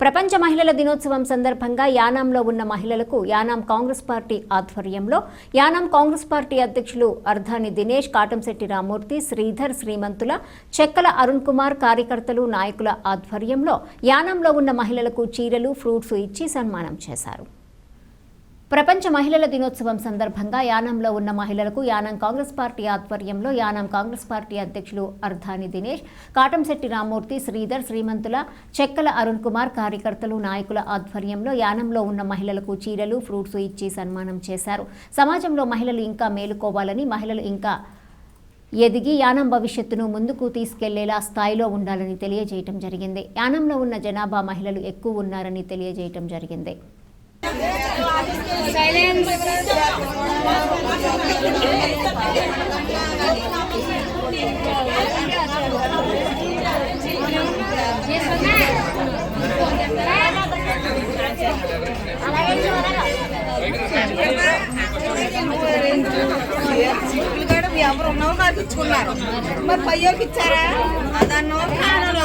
ప్రపంచ మహిళల దినోత్సవం సందర్భంగా యానాంలో ఉన్న మహిళలకు యానాం కాంగ్రెస్ పార్టీ ఆధ్వర్యంలో యానాం కాంగ్రెస్ పార్టీ అధ్యక్షులు అర్ధాని దినేష్ కాటంశెట్టి రామూర్తి శ్రీధర్ శ్రీమంతుల చెక్కల అరుణ్ కుమార్ కార్యకర్తలు నాయకుల ఆధ్వర్యంలో యానాంలో ఉన్న మహిళలకు చీరలు ఫ్రూట్స్ ఇచ్చి సన్మానం చేశారు. ప్రపంచ మహిళల దినోత్సవం సందర్భంగా యానంలో ఉన్న మహిళలకు యానం కాంగ్రెస్ పార్టీ ఆధ్వర్యంలో యానం కాంగ్రెస్ పార్టీ అధ్యక్షులు అర్ధాని దినేష్ కాటంశెట్టి రామూర్తి శ్రీధర్ శ్రీమంతుల చెక్కల అరుణ్ కుమార్ కార్యకర్తలు నాయకుల ఆధ్వర్యంలో యానంలో ఉన్న మహిళలకు చీరలు ఫ్రూట్స్ ఇచ్చి సన్మానం చేశారు. సమాజంలో మహిళలు ఇంకా మేలుకోవాలని మహిళలు ఇంకా ఎదిగి యానం భవిష్యత్తును ముందుకు తీసుకెళ్ళేలా స్థాయిలో ఉండాలని తెలియజేయటం జరిగింది. యానంలో ఉన్న జనాభా మహిళలు ఎక్కువ ఉన్నారని తెలియజేయటం జరిగింది. పిల్లగాడు ఎవరు ఉన్నారో నాకు ఇచ్చుకున్నారు మరి పయ్యోకి ఇచ్చారా అదన్నో కానో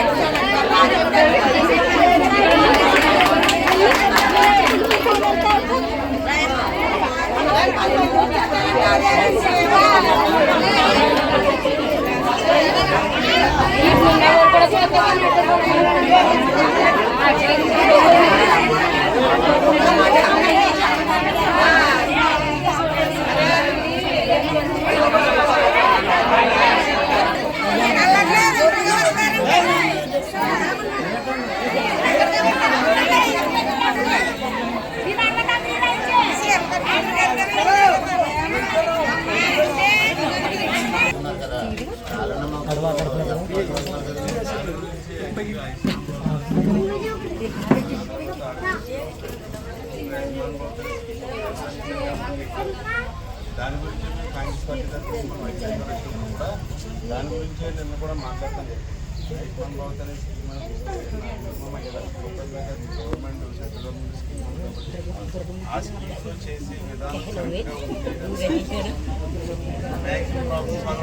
చేశాడు వచ్చా దాని గురించి కాంగ్రెస్ పార్టీ తరఫున మనం ఐక్యం పెట్టడం కూడా దాని గురించే నిన్న కూడా మాట్లాడతాను ఆయుష్మాన్ భారత్ అనే scheme government central government scheme ఉంది కాబట్టి ఆ స్కీమ్లో చేసే విధానం కరెక్ట్గా ఉంటే మ్యాక్సిమం ప్రాబ్లమ్స్ సాల్వ్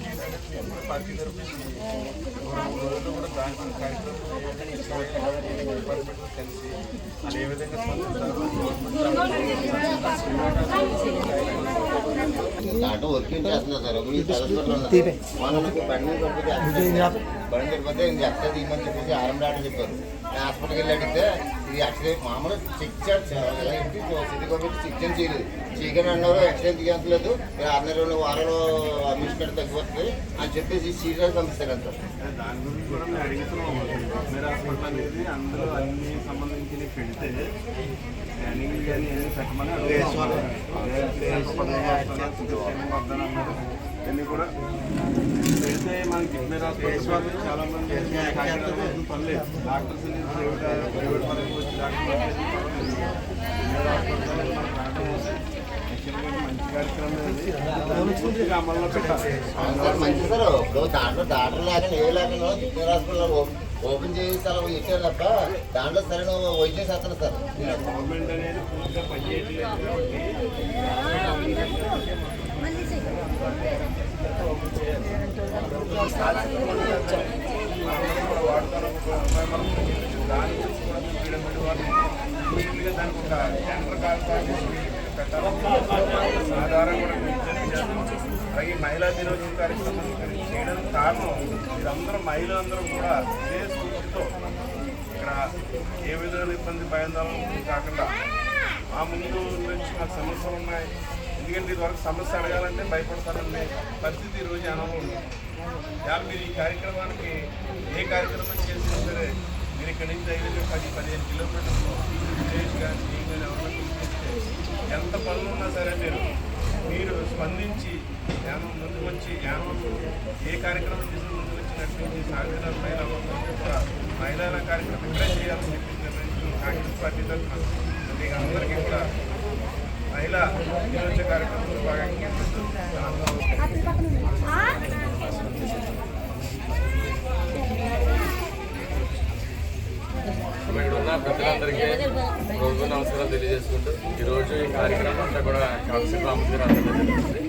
గురించి ఏంటంటే మేము కూడా పార్టీ తరఫున రెండు మూడు రోజుల్లో కూడా దాని గురించి కార్యక్రమం డిపార్ట్మెంట్ కలిసి అది ఏ విధంగా దాంట్లో వర్కింగ్ చేస్తున్నారు సార్ ఒక సరస్వతిలో ఉన్నారు. మనకి బండి పంపితే బండి తిరుపతి ఇంక ఎక్కడ తీయమని చెప్పేసి ఆరం డాక్టర్ చెప్పారు నేను హాస్పిటల్కి వెళ్ళి అడిగితే ఇది ఎక్స్రే మామూలు చెక్ సిటీ గవర్నమెంట్ చెక్ చేసి చేయలేదు. చీకని అన్నారు తీయట్లేదు ఆరు నెలలు వారాలు అడ్మిషన్ తగ్గిపోతుంది అని చెప్పేసి సీరియస్ పంపిస్తారంట. దాని గురించి కూడా మేము అడుగుతున్నాం. గవర్నమెంట్ హాస్పిటల్ అనేది అందులో అన్ని సంబంధించి పెడితే స్కానింగ్ కానీ అన్ని పెట్టమని అడుగుతున్నాం. అదే లేకపోతే వద్దనన్నారు. ఇవన్నీ కూడా పెడితే మనకి హాస్పిటల్ చాలా మంది పర్లేదు. డాక్టర్స్ మంచి సార్ ఇప్పుడు దాంట్లో డాక్టర్ లేకుండా ఏ లేకుండా కిడ్నీ హాస్పిటల్ ఓపెన్ చేసి అలా ఇచ్చారు తప్ప దాంట్లో సరైన వైద్యం చేస్తారు సార్ గవర్నమెంట్ అనేది పూర్తిగా పనిచేయట్లేదు కాబట్టి దాని గురించి కూడా మేము ఫ్రీడమ్ పెట్టి వాళ్ళు ఇమీడియట్గా దానికి ఆధారం కూడా అలాగే మహిళా దినోత్సవం కార్యక్రమం చేయడానికి కారణం మీరందరూ మహిళలందరూ కూడా ఇదే స్ఫూర్తితో ఇక్కడ ఏ విధమైన ఇబ్బంది భయాందోళన కాకుండా మా ముందు నుంచి మాకు సమస్యలు ఉన్నాయి ఎందుకంటే ఇదివరకు సమస్య అడగాలంటే భయపడతారండి పరిస్థితి ఈరోజు అనుభవం ఉంది మీరు ఈ కార్యక్రమానికి ఏ కార్యక్రమం చేసినా సరే మీరు ఇక్కడ నుంచి దగ్గర పది పదిహేను కిలోమీటర్లు విలేజ్ కానీ కానీ ఎవరైనా పిలిపిస్తే ఎంత పనులు ఉన్నా సరే మీరు మీరు స్పందించి యానం ముందుకు వచ్చి యానం ఏ కార్యక్రమం చేసినా ముందుకు వచ్చి నడిపించి సాగుతున్న మహిళలందరూ కూడా మహిళల కార్యక్రమం ఇక్కడే చేయాలని చెప్పి నిర్ణయించుకున్నాం కాంగ్రెస్ పార్టీ తరఫున మీకు అందరికీ కూడా మహిళా దినోత్సవ కార్యక్రమంలో భాగంగా ఇక్కడ ఉన్న పెద్దలందరికీ రోజు నమస్కారాలు తెలియజేసుకుంటూ ఈరోజు ఈ కార్యక్రమం అంతా కూడా కాన్సెప్ట్ రామచంద్ర జరుగుతుంది.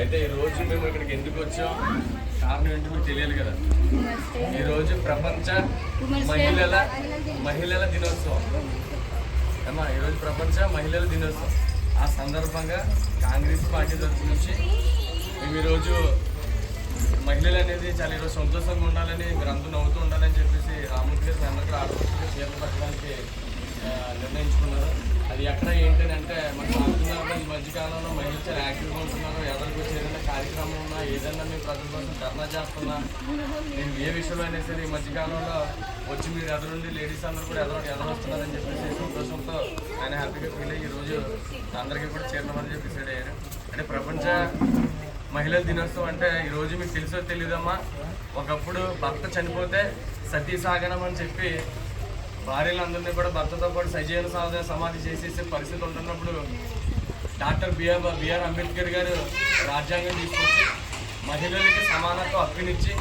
అయితే ఈరోజు మేము ఇక్కడికి ఎందుకు వచ్చాం? కారణం ఏంటి మీకు తెలియాలి కదా. ఈరోజు ప్రపంచ మహిళల మహిళల దినోత్సవం. అమ్మా ఈరోజు ప్రపంచ మహిళల దినోత్సవం. ఆ సందర్భంగా కాంగ్రెస్ పార్టీ తరఫు నుంచి మేము ఈరోజు మహిళలు అనేది చాలా ఈరోజు సంతోషంగా ఉండాలని మీరు అందరూ నవ్వుతూ ఉండాలని చెప్పేసి రామూర్తి గారు అందరికీ ఆడపడుతుంది చీరలు నిర్ణయించుకున్నారు. అది ఎక్కడ ఏంటని అంటే మనకు అనుకున్నారు ఈ మధ్యకాలంలో మహిళలు చాలా యాక్టివ్గా ఉంటున్నారు ఎవరికి వచ్చి ఏదైనా కార్యక్రమం ఉన్నా ఏదైనా మేము ప్రజల కోసం ధర్నా చేస్తున్నా నేను ఏ విషయంలో అయినా సరే ఈ మధ్యకాలంలో వచ్చి మీరు ఎదురుండి లేడీస్ అందరూ కూడా ఎదురు ఎదురొస్తున్నారని చెప్పేసి సంతోషంతో ఆయన హ్యాపీగా ఫీల్ అయ్యి ఈరోజు అందరికీ కూడా చేరమని చెప్పి డిసైడ్ అయ్యారు. అంటే ప్రపంచ మహిళల దినోత్సవం అంటే ఈ రోజు మీకు తెలుసో తెలియదమ్మా ఒకప్పుడు భర్త చనిపోతే సతీ సాగనం అని చెప్పి భార్యలందరినీ కూడా భర్తతో పాటు సజీవన సాధన సమాధి చేసేసే పరిస్థితి ఉంటున్నప్పుడు డాక్టర్ బిఆర్ బిఆర్ అంబేద్కర్ గారు రాజ్యాంగం తీసుకొచ్చి మహిళలకి సమానత్వ హక్కునిచ్చి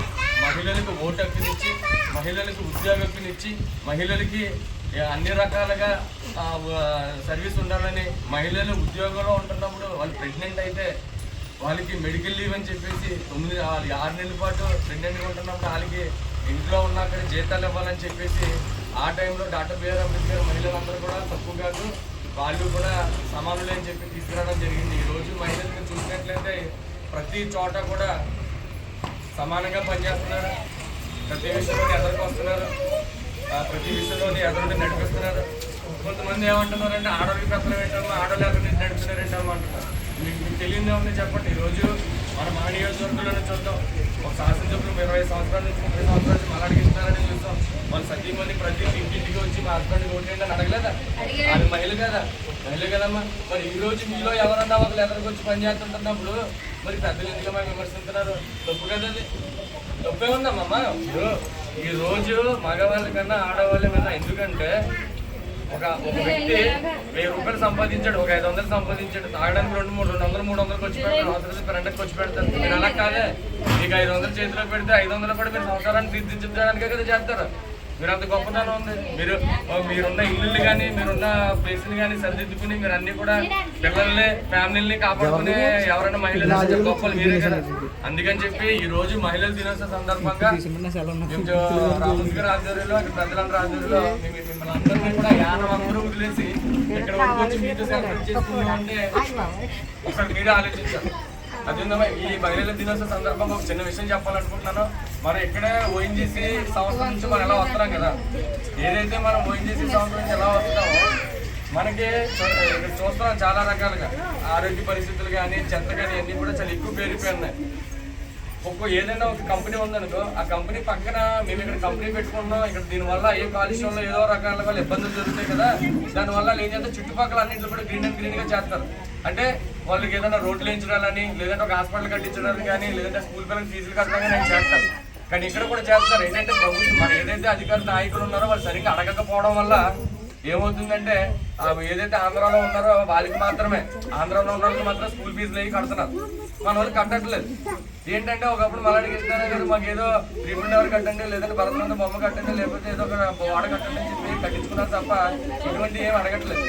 మహిళలకు ఓటు హక్కునిచ్చి మహిళలకు ఉద్యోగ హక్కునిచ్చి మహిళలకి అన్ని రకాలుగా సర్వీస్ ఉండాలని మహిళలు ఉద్యోగంలో ఉంటున్నప్పుడు వాళ్ళు ప్రెగ్నెంట్ అయితే వాళ్ళకి మెడికల్ లీవ్ అని చెప్పేసి తొమ్మిది ఆరు నెలల పాటు ప్రెగ్నెంట్గా ఉంటున్నప్పుడు వాళ్ళకి ఇంట్లో ఉన్న అక్కడ జీతాలు ఇవ్వాలని చెప్పేసి ఆ టైంలో డాక్టర్ బిఆర్ అంబేద్కర్ మహిళలందరూ కూడా తక్కువ కాదు వాళ్ళు కూడా సమానులే అని చెప్పి తీసుకురావడం జరిగింది. ఈ రోజు మహిళలను చూసినట్లయితే ప్రతి చోట కూడా సమానంగా పనిచేస్తున్నారు. ప్రతి విషయంలోని ఎదురుకు వస్తున్నారు. ప్రతి విషయంలోని ఎదురుని నడిపిస్తున్నారు. కొంతమంది ఏమంటున్నారంటే ఆడవాళ్ళకి పెత్తనం ఏంటమ్మా ఆడవాళ్ళు ఎదురు నుంచి నడిపిస్తున్నారేంటమ్మా అంటున్నారు. మీకు మీకు తెలియదు ఏమని చెప్పండి ఈరోజు మన మా నియోజకవర్గంలోనే చూద్దాం. ఒక శాసనసభ్యులు ఇరవై సంవత్సరాల నుంచి ముప్పై సంవత్సరాల నుంచి మలాడికి ఇస్తున్నారని చూస్తాం. వాళ్ళు సతీమణి ప్రతి ఇంటింటికి వచ్చి మా హస్బెండ్ ఓటేయండి అని అడగలేదా? ఆమె మహిళ కదా. మహిళ కదమ్మా. మరి ఈ రోజు మీలో ఎవరన్నా ఒకరు ఎదురుకు వచ్చి పని చేస్తుంటున్నప్పుడు మరి పెద్దలు ఎందుకమ్మా విమర్శిస్తున్నారు? తప్పు కదా అది. తప్పే ఉందమ్మా. ఇప్పుడు ఈ రోజు మగవాళ్ళ కన్నా ఆడవాళ్ళ కన్నా ఎందుకంటే ఒక ఒక వ్యక్తి వెయ్యి రూపాయలు సంపాదించాడు ఒక ఐదు వందలు సంపాదించాడు తాగడానికి రెండు మూడు రెండు వందలు మూడు వందలు ఖర్చు పెడతారు అవసరం రెండుకి ఖర్చు పెడతారు మీరు అలా కాదే. మీకు ఐదు వందలు చేతిలో పెడితే ఐదు వందలు కూడా మీరు సంసారాన్ని తీర్చిదిద్దడానికే కదా చేస్తారు. మీరు అంత గొప్పతనం ఉంది. మీరు మీరున్న ఇల్లు కానీ మీరున్న ప్లేస్ని కానీ సరిదిద్దుకుని మీరు అన్ని కూడా పిల్లల్ని ఫ్యామిలీని కాపాడుకునే ఎవరైనా మహిళలు గొప్పలు మీరే కదా. అందుకని చెప్పి ఈ రోజు మహిళల దినోత్సవ సందర్భంగా రాముడి గారి ఆధ్వర్యంలో ఇక్కడ ఆధ్వర్యంలో మేము మిమ్మల్ని అందరినీ కూడా యానం అందరూ వదిలేసి ఇక్కడ వరకు వచ్చి మీతో సెలబ్రేట్ అంటే ఒకసారి మీరే ఆలోచించాలి. ఈ మహిళల దినోత్సవ సందర్భంగా ఒక చిన్న విషయం చెప్పాలనుకుంటున్నాను. మనం ఇక్కడే ఓఎన్జీసీ సంవత్సరం నుంచి మనం ఎలా వస్తున్నాం కదా? ఏదైతే మనం ఓఎన్జీసీ సంవత్సరం నుంచి ఎలా వస్తామో మనకి చూస్తున్నాం చాలా రకాలుగా. ఆరోగ్య పరిస్థితులు కానీ చెత్త కానీ అన్నీ కూడా చాలా ఎక్కువ పేరిపోయి ఉన్నాయి. ఒక్కో ఏదైనా ఒక కంపెనీ ఉందనుకో ఆ కంపెనీ పక్కన మేము ఇక్కడ కంపెనీ పెట్టుకుంటున్నాం. ఇక్కడ దీనివల్ల ఏ కాలుష్యంలో ఏదో రకాల వల్ల ఇబ్బందులు జరుగుతాయి కదా. దానివల్ల వాళ్ళు ఏం చుట్టుపక్కల అన్నింటిలో కూడా గ్రీన్ అండ్ గ్రీన్గా చేస్తారు. అంటే వాళ్ళకి ఏదైనా రోడ్లు వేయించడాలని లేదంటే ఒక హాస్పిటల్ కట్టించడానికి కానీ లేదంటే స్కూల్ పిల్లలకి ఫీజులు కట్టడం కానీ చేస్తారు? కానీ ఇక్కడ కూడా చేస్తారు. ఏంటంటే ప్రభుత్వం మన ఏదైతే అధికార నాయకులు ఉన్నారో వాళ్ళు సరిగ్గా అడగకపోవడం వల్ల ఏమవుతుందంటే ఏదైతే ఆంధ్రాలో ఉన్నారో వాళ్ళకి మాత్రమే ఆంధ్రాలో ఉన్న వాళ్ళకి మాత్రం స్కూల్ ఫీజులు అవి కడుతున్నారు. మన వాళ్ళు కట్టట్లేదు. ఏంటంటే ఒకప్పుడు మళ్ళీ ఇస్తున్నారు కదా మాకు ఏదో త్రిపుల్ ఎవరు కట్టండి లేదంటే భరతనంద బొమ్మ కట్టండి లేకపోతే ఏదో ఒక వాడ కట్టండి అని చెప్పి కట్టించుకున్నారు తప్ప ఇటువంటి ఏం అడగట్లేదు.